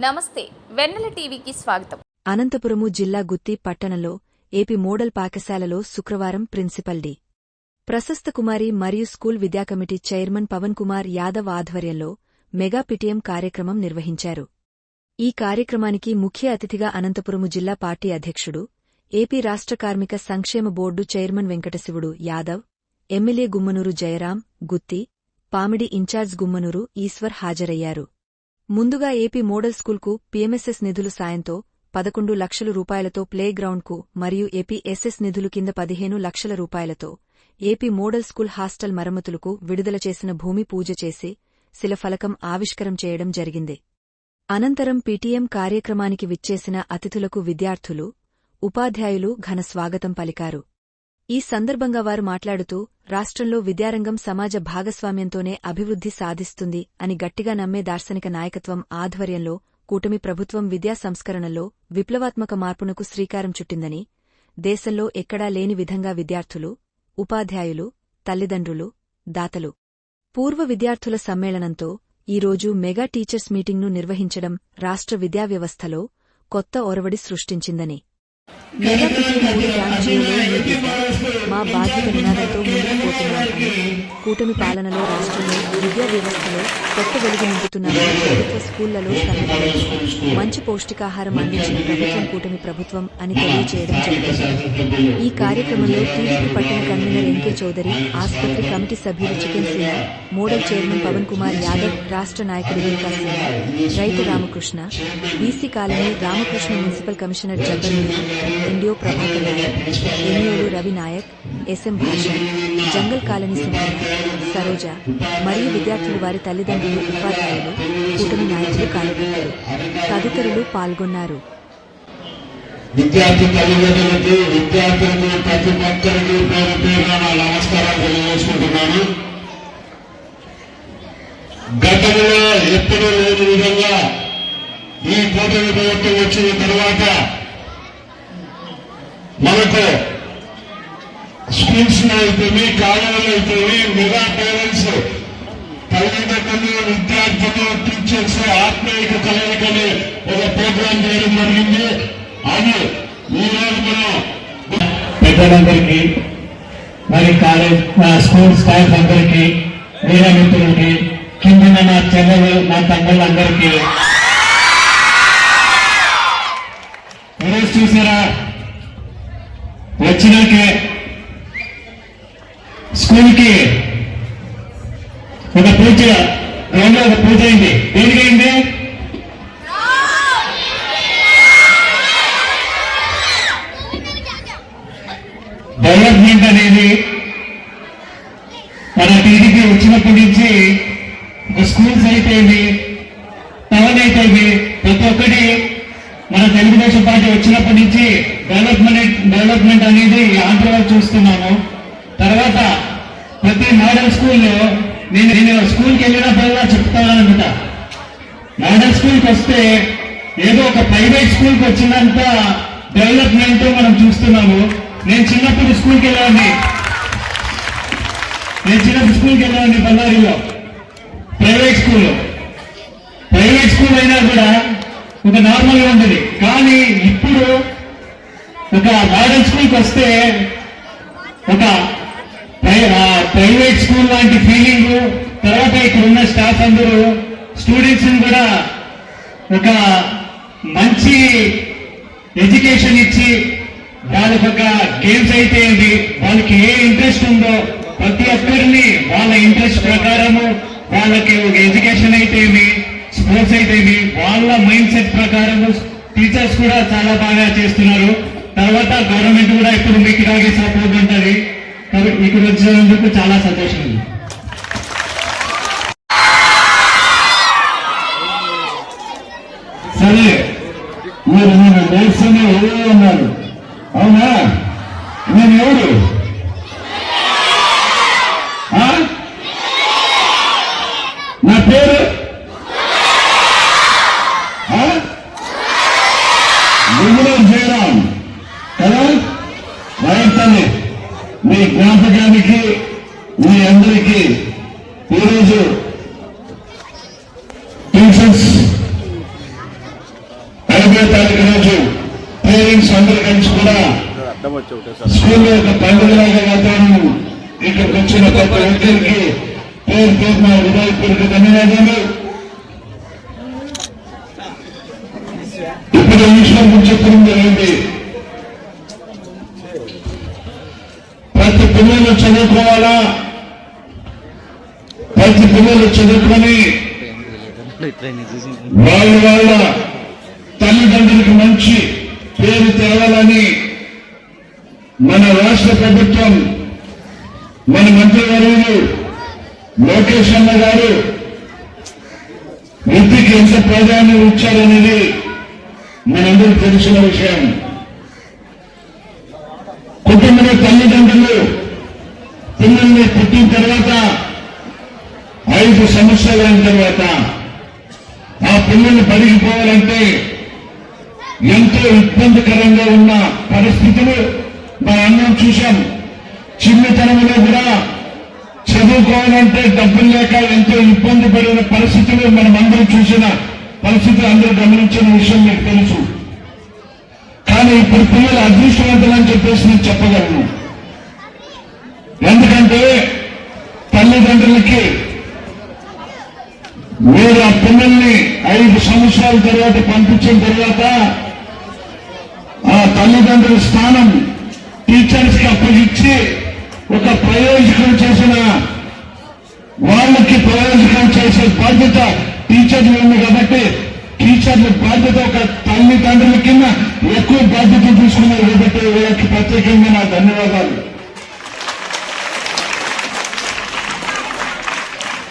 నమస్తే వెన్నెల టీవీకి స్వాగతం. అనంతపురము జిల్లా గుత్తి పట్టణంలో ఏపీ మోడల్ పాఠశాలలో శుక్రవారం ప్రిన్సిపల్ డి. ప్రశస్త కుమారి మరియు స్కూల్ విద్యా కమిటీ చైర్మన్ పవన్ కుమార్ యాదవ్ ఆధ్వర్యంలో మెగా పిటిఎం కార్యక్రమం నిర్వహించారు. ఈ కార్యక్రమానికి ముఖ్య అతిథిగా అనంతపురము జిల్లా పార్టీ అధ్యక్షుడు ఏపీ రాష్ట్ర కార్మిక సంక్షేమ board chairman Venkatasivudu Yadav MLA Gummanur Jayaram Gooty Pamidi in charge Gummanur Eshwar హాజరయ్యారు. ముందుగా ఏపీ మోడల్ స్కూల్కు పీఎంఎస్ఎస్ నిధులు సాయంతో పదకొండు లక్షల రూపాయలతో ప్లే గ్రౌండ్కు మరియు ఏపీ ఎస్ఎస్ నిధులు కింద పదిహేను లక్షల రూపాయలతో A P model school hostel మరమ్మతులకు విడుదల చేసిన భూమి పూజ చేసి శిలఫలకం ఆవిష్కరం చేయడం జరిగింది. అనంతరం పీటీఎం కార్యక్రమానికి విచ్చేసిన అతిథులకు విద్యార్థులు ఉపాధ్యాయులు ఘన స్వాగతం పలికారు. ఈ సందర్భంగా వారు మాట్లాడుతూ రాష్ట్రంలో విద్యారంగం సమాజ భాగస్వామ్యంతోనే అభివృద్ధి సాధిస్తుంది అని గట్టిగా నమ్మే దార్శనిక నాయకత్వం ఆధ్వర్యంలో కూటమి ప్రభుత్వం విద్యా సంస్కరణలో విప్లవాత్మక మార్పునకు శ్రీకారం చుట్టిందని దేశంలో ఎక్కడా లేని విధంగా విద్యార్థులు ఉపాధ్యాయులు తల్లిదండ్రులు దాతలు. పూర్వ విద్యార్థుల సమ్మేళనంతో ఈరోజు మెగా టీచర్స్ మీటింగ్ను నిర్వహించడం రాష్ట్ర విద్యావ్యవస్థలో కొత్త ఒరవడి సృష్టించిందని. మెగా మా బాధ్యత నినాదంతో ముందుకు పోతున్నామని కూటమి పాలనలో రాష్ట్రంలో విద్యా వ్యవస్థలో కొత్త వెలుగు నింపుతున్నామని ప్రభుత్వ స్కూళ్ళలో సన్నబడుతూ మంచి పౌష్టికాహారం అందించిన ప్రభుత్వం కూటమి ప్రభుత్వం అని తెలియజేయడం జరిగింది. ఈ కార్యక్రమంలో టీడీపీ పట్టణ కన్వీనర్ ఎన్కే చౌదరి ఆసుపత్రి కమిటీ సభ్యులు చికెన్ సింగ్ మోడల్ చైర్మన్ పవన్ కుమార్ యాదవ్ రాష్ట్ర నాయకుడు రేఖా సింగ్ రైతు Ramakrishna BC colony Ramakrishna municipal commissioner Jagan NDO Prabhakar Naik ఎన్ఈఓలు Ravi Naik SM భాషన్ జంగల్ కాలనీ సుమారు సరోజ మరియు విద్యార్థులు వారి తల్లిదండ్రులు ఉపాధ్యాయులు కూటమి నాయకులు కార్యకర్తలు తదితరులు పాల్గొన్నారు. విద్యార్థి తల్లిదండ్రులకి విద్యార్థులకు ప్రతి ఒక్కరికి పేరు పేరున నమస్కారం తెలియజేసుకుంటున్నాను. గతంలో ఎప్పుడూ లేని విధంగా ఈ కూటమి ప్రభుత్వం వచ్చిన తర్వాత మనకు స్కూల్స్లో అయితేమి కాలేజీలో అయితేమి మెగా పేరెంట్స్ తల్లిదండ్రులు విద్యార్థులు టీచర్స్ ఆత్మీయత కలయికని ఒక ప్రోగ్రాం చేయడం జరిగింది. అది ఈరోజు మనం పెద్దలందరికీ మరి కాలేజ్ స్కూల్ స్టాఫ్ అందరికీ మీడియా మిత్రులకి కింద నా చెల్లెలు నా తమ్ముళ్ళందరికీ. ఈరోజు చూసారా? వచ్చినాకే దీనికి ఒక పూజ రెండో ఒక పూజ అయింది. దేనికైంది డెవలప్మెంట్ అనేది మన టీడీపీ వచ్చినప్పటి నుంచి ఒక స్కూల్స్ అయిపోయింది టౌన్ అయిపోయింది. ప్రతి ఒక్కటి మన తెలుగుదేశం పార్టీ వచ్చినప్పటి నుంచి డెవలప్మెంట్ డెవలప్మెంట్ అనేది ఆంధ్రలో చూస్తున్నాము. తర్వాత మోడల్ స్కూల్లో నేను నేను స్కూల్కి వెళ్ళినప్పుడల్లా చెప్తానమాట మోడల్ స్కూల్కి వస్తే ఏదో ఒక ప్రైవేట్ స్కూల్కి వచ్చినంత డెవలప్మెంట్ మనం చూస్తున్నాము. నేను చిన్నప్పుడు స్కూల్కి వెళ్ళాను నేను చిన్నప్పుడు స్కూల్కి వెళ్ళాను బళ్ళారిలో ప్రైవేట్ స్కూల్ ప్రైవేట్ స్కూల్ అయినా కూడా ఒక నార్మల్గా ఉంటుంది కానీ ఇప్పుడు ఒక మోడల్ స్కూల్కి వస్తే ఒక ప్రైవేట్ స్కూల్ లాంటి ఫీలింగ్ తర్వాత ఇక్కడ ఉన్న స్టాఫ్ అందరూ స్టూడెంట్స్ కూడా ఒక మంచి ఎడ్యుకేషన్ ఇచ్చి వాళ్ళకి ఒక గేమ్స్ అయితే ఏంటి వాళ్ళకి ఏ ఇంట్రెస్ట్ ఉందో ప్రతి ఒక్కరిని వాళ్ళ ఇంట్రెస్ట్ ప్రకారము వాళ్ళకి ఒక ఎడ్యుకేషన్ అయితే ఏమి స్పోర్ట్స్ అయితేమి వాళ్ళ మైండ్ సెట్ ప్రకారము టీచర్స్ కూడా చాలా బాగా చేస్తున్నారు. తర్వాత గవర్నమెంట్ కూడా ఇప్పుడు మీకు ఇలాగే సపోర్ట్ ఉంటుంది. ఇక్కడ వచ్చినందుకు చాలా సంతోషం ఉంది సరే మీరు నేను నేర్చుకుని ఎవరు ఉన్నారు? అవునా? నేను ఎవరు ఆ? నా పేరు ఆ? గుమ్మడి జయరాం కదా రైతల్లి మీ జ్ఞాపకానికి మీ అందరికీ ఈరోజు ట్యూషన్స్ పేరెంట్స్ అందరూ కలిసి కూడా స్కూల్లో ఒక పండుగలాగా వాతావరణం ఇక్కడికి వచ్చిన ప్రతి ఒక్కరికి పేరు పేరున హృదయపూర్వక ధన్యవాదాలు. ఇప్పుడు ఈ విషయం గురించి చెప్పడం జరిగింది. ప్రతి పిల్లలు చదువుకోవాలా? ప్రతి పిల్లలు చదువుకొని ట్రైనింగ్ చూసి వాళ్ళ వాళ్ళ తల్లిదండ్రులకు మంచి పేరు తేవాలని మన రాష్ట్ర ప్రభుత్వం మన మంత్రివర్యులు లోకేష్ అన్న గారు విద్యకి ఎంత ప్రాధాన్యం ఇచ్చారనేది మనందరికీ తెలిసిన విషయం. కుటుంబంలో తల్లిదండ్రులు పిల్లల్ని పుట్టిన తర్వాత ఐదు సంవత్సరాలు తర్వాత ఆ పిల్లలు పడిగిపోవాలంటే ఎంతో ఇబ్బందికరంగా ఉన్న పరిస్థితులు మన అన్నం చూశాం. చిన్నతనంలో కూడా చదువుకోవాలంటే డబ్బులు లేక ఎంతో ఇబ్బంది పడిన పరిస్థితులు మనం అందరం చూసిన పరిస్థితులు అందరూ గమనించిన విషయం మీకు తెలుసు. కానీ ఇప్పుడు పిల్లలు అదృష్టవంతులని చెప్పేసి నేను చెప్పగలను. ఎందుకంటే తల్లిదండ్రులకి మీరు ఆ పిల్లల్ని ఐదు సంవత్సరాల తర్వాత పంపించిన తర్వాత తల్లిదండ్రుల స్థానం టీచర్స్కి అప్పగించి ఒక ప్రయోజకం చేసిన వాళ్ళకి ప్రయోజకం చేసే బాధ్యత టీచర్లు ఉంది కాబట్టి టీచర్ల బాధ్యత ఒక తల్లిదండ్రుల కింద ఎక్కువ బాధ్యత తీసుకున్నారు కాబట్టి వీళ్ళకి ప్రత్యేకంగా నా ధన్యవాదాలు.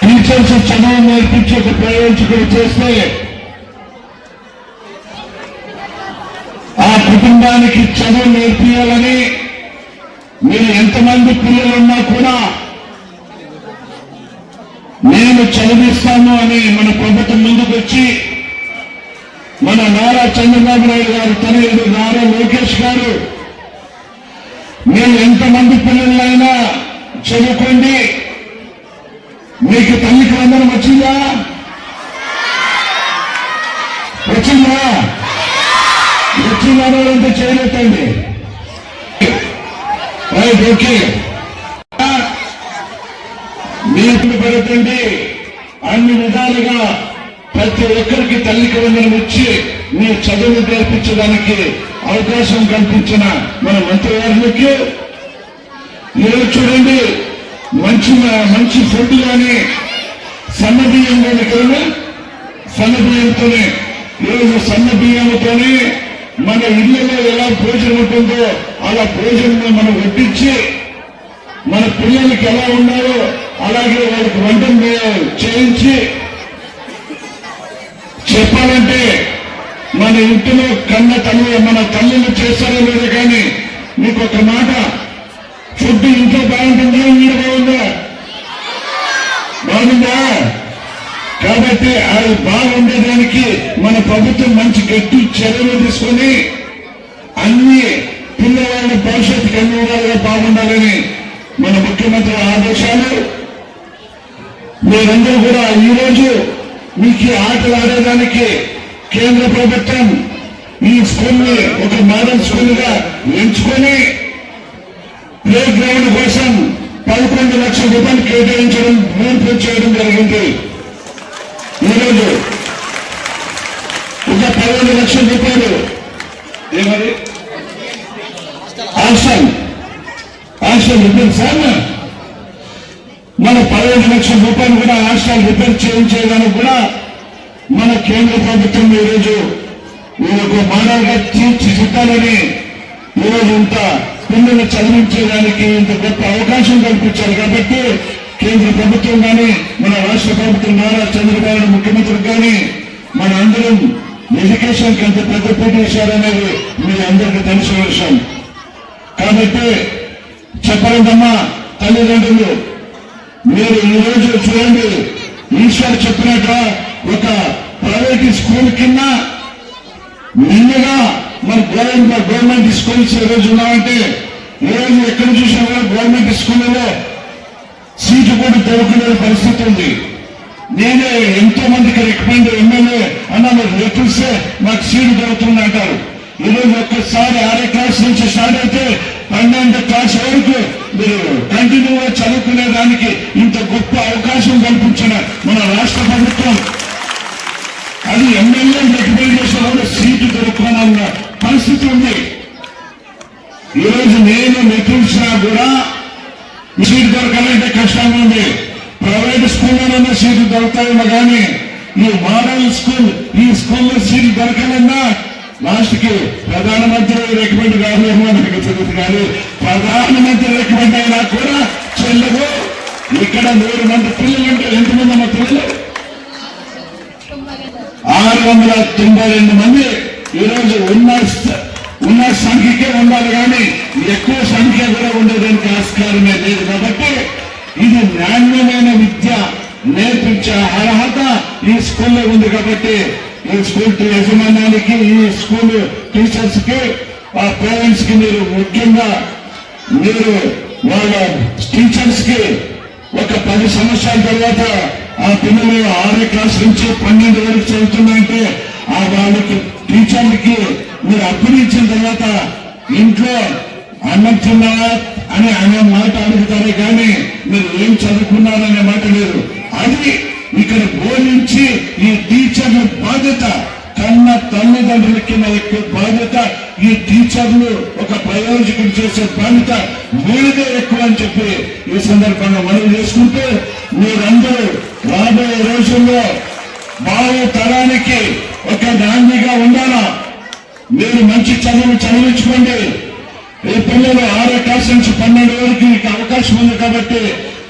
టీచర్స్ చదువు నేర్పించి ఒక ప్రయోజకుడు చేస్తే ఆ కుటుంబానికి చదువు నేర్పియాలని మీరు ఎంతమంది పిల్లలున్నా కూడా నేను చదివిస్తాను అని మన ప్రభుత్వం ముందుకు వచ్చి మన నారా చంద్రబాబు నాయుడు గారు తనయుడు నారా లోకేష్ గారు మీరు ఎంతమంది పిల్లలైనా చదువుకోండి. మీకు తల్లికి వందనం వచ్చిందా? వచ్చిందా? వచ్చిందా అంటే రైట్ ఓకే మీరు పెడతండి అన్ని విధాలుగా ప్రతి ఒక్కరికి తల్లికి వందనం ఇచ్చి మీ చదువును నేర్పించడానికి అవకాశం కల్పించిన మన మంత్రివారికి ఈరోజు చూడండి మంచి మంచి ఫుడ్ కానీ సన్న బియ్యం కానీ సన్నబియ్యంతోనే ఈరోజు సన్నబియ్యంతోనే మన ఇళ్ళలో ఎలా భోజనం ఉంటుందో అలా భోజనం మనం వడ్డించి మన పిల్లలకి ఎలా ఉన్నారో అలాగే వాళ్ళకి వంటలు చేయించి చెప్పాలంటే మన ఇంటిలో కన్న తల్లి మన తల్లిని చేస్తారో లేదో కానీ మీకు ఒక మాట ఫుడ్ ఇంట్లో బాగుంటుందా మీరు బాగుందా? బాగుందా? కాబట్టి అది బాగుండేదానికి మన ప్రభుత్వం మంచి గట్టి చర్యలు తీసుకొని అన్ని పిల్లవాళ్ళ భవిష్యత్తుకి అన్ని విధాలుగా బాగుండాలని మన ముఖ్యమంత్రి ఆదేశాలు. మీరందరూ కూడా ఈ రోజు మీకు ఆటలు ఆడేదానికి కేంద్ర ప్రభుత్వం ఈ స్కూల్ని ఒక మోడల్ స్కూల్గా ఎంచుకొని ప్లే గ్రౌండ్ కోసం పదకొండు లక్షల రూపాయలు కేటాయించడం పూర్తి చేయడం జరిగింది. ఈరోజు ఒక పదిహేను లక్షల రూపాయలు ఏమది? Hostel hostel repair sir. మన పదిహేను లక్షల రూపాయలు కూడా హాస్టల్ రిపేర్ చేయించేదానికి కూడా మన కేంద్ర ప్రభుత్వం ఈరోజు వీళ్ళకు మానవుగా తీర్చిదిద్దాలని ఈరోజు ఇంత పిల్లలు చదివించేదానికి ఇంత గొప్ప అవకాశం కల్పించారు కాబట్టి కేంద్ర ప్రభుత్వం కానీ మన రాష్ట్ర ప్రభుత్వం నారా చంద్రబాబు ముఖ్యమంత్రి కానీ మన అందరం ఎడ్యుకేషన్కి ఎంత పెద్ద పోటీ వేశారనేది మీ అందరికీ తెలిసిన విషయం. కాబట్టి చెప్పలేదమ్మా తల్లిదండ్రులు మీరు ఈ రోజు చూడండి ఈశ్వర్ చెప్పినట్టు ఒక ప్రైవేట్ స్కూల్ కింద నిన్నగా మన గవర్నమెంట్ గవర్నమెంట్ స్కూల్స్ ఈ రోజు ఉన్నామంటే ఈ రోజు ఎక్కడ చూసినా కూడా గవర్నమెంట్ స్కూళ్ళలో సీటు కూడా దొరకలేని పరిస్థితి ఉంది. నేనే ఎంతో మందికి రికమెండ్ ఎమ్మెల్యే అన్న మీరు లెటర్సే మాకు సీటు దొరుకుతుంది అంటారు. ఈరోజు ఒక్కసారి ఆరే క్లాస్ నుంచి స్టార్ట్ అయితే పన్నెండు క్లాస్ వరకు మీరు కంటిన్యూగా చదువుకునే దానికి ఇంత గొప్ప అవకాశం కల్పించిన మన రాష్ట్ర ప్రభుత్వం. అది ఎమ్మెల్యే రికమెండ్ చేసిన కూడా సీటు దొరుకుతున్న పరిస్థితి ఉంది. ఈరోజు నేను మెట్టించినా కూడా సీటు దొరకాలంటే కష్టంగా ఉంది ప్రైవేట్ స్కూల్లోనన్నా సీటు దొరుకుతాయేమో కానీ ఈ మోడల్ స్కూల్ ఈ స్కూల్లో సీటు దొరకాలన్నా లాస్ట్కి ప్రధానమంత్రి రికమెండ్ కాదేమో నాకు తెలుసు కానీ ప్రధానమంత్రి రికమెండ్ అయినా కూడా చెల్లదు. ఇక్కడ నూరు మంది పిల్లలు అంటే ఎంతమంది అమ్మ పిల్లలు? ఆరు వందల తొంభై రెండు మంది. ఈరోజు ఉన్న ఉన్న సంఖ్యకే ఉండాలి కానీ ఎక్కువ సంఖ్య కూడా ఉండేదానికి ఆస్కారమే లేదు కాబట్టి ఇది నాణ్యమైన విద్య నేర్పించే అర్హత ఈ స్కూల్లో ఉంది కాబట్టి ఈ స్కూల్ యజమానానికి ఈ స్కూల్ టీచర్స్కి ఆ పేరెంట్స్కి మీరు ముఖ్యంగా మీరు వాళ్ళ టీచర్స్కి ఒక పది సంవత్సరాల తర్వాత ఆ పిల్లలు ఆరో క్లాస్ నుంచి పన్నెండు వరకు చదువుతున్నాయంటే ఆ వాళ్ళకి టీచర్లకి మీరు అప్పగించిన తర్వాత ఇంట్లో అన్నం అని అనే మాట అడుగుతారే కానీ మీరు ఏం చదువుకున్నారనే మాట లేదు. అది ఇక్కడ బోధించి ఈ టీచర్ల బాధ్యత కన్న తల్లిదండ్రుల కింద ఎక్కువ బాధ్యత ఈ టీచర్లు ఒక ప్రయోజకుడు చేసే బాధ్యత మీదే ఎక్కువ అని చెప్పి ఈ సందర్భంగా మనం చేసుకుంటూ మీరందరూ రాబోయే రోజుల్లో భావి తరానికి ఒక నాందిగా ఉండాలా? మీరు మంచి చదువు చదివించుకోండి. ఈ పిల్లలు ఆరో క్లాస్ నుంచి పన్నెండు వరకు మీకు అవకాశం ఉంది కాబట్టి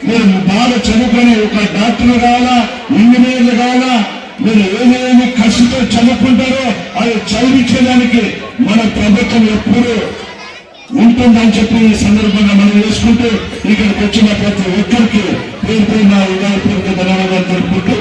మీరు బాగా చదువుకొని ఒక డాక్టర్ కావాలా ఇంజనీర్లు కావాలా మీరు ఏమేమి కష్టతో చదువుకుంటారో అది చదివించేదానికి మన ప్రభుత్వం ఎప్పుడు ఉంటుందని చెప్పి ఈ సందర్భంగా మనం చేసుకుంటూ ఇక్కడికి వచ్చిన ప్రతి ఒక్కరికి పేరు పేరు నా ఉదాహరణ ధన్యవాదాలు తెలుపుకుంటూ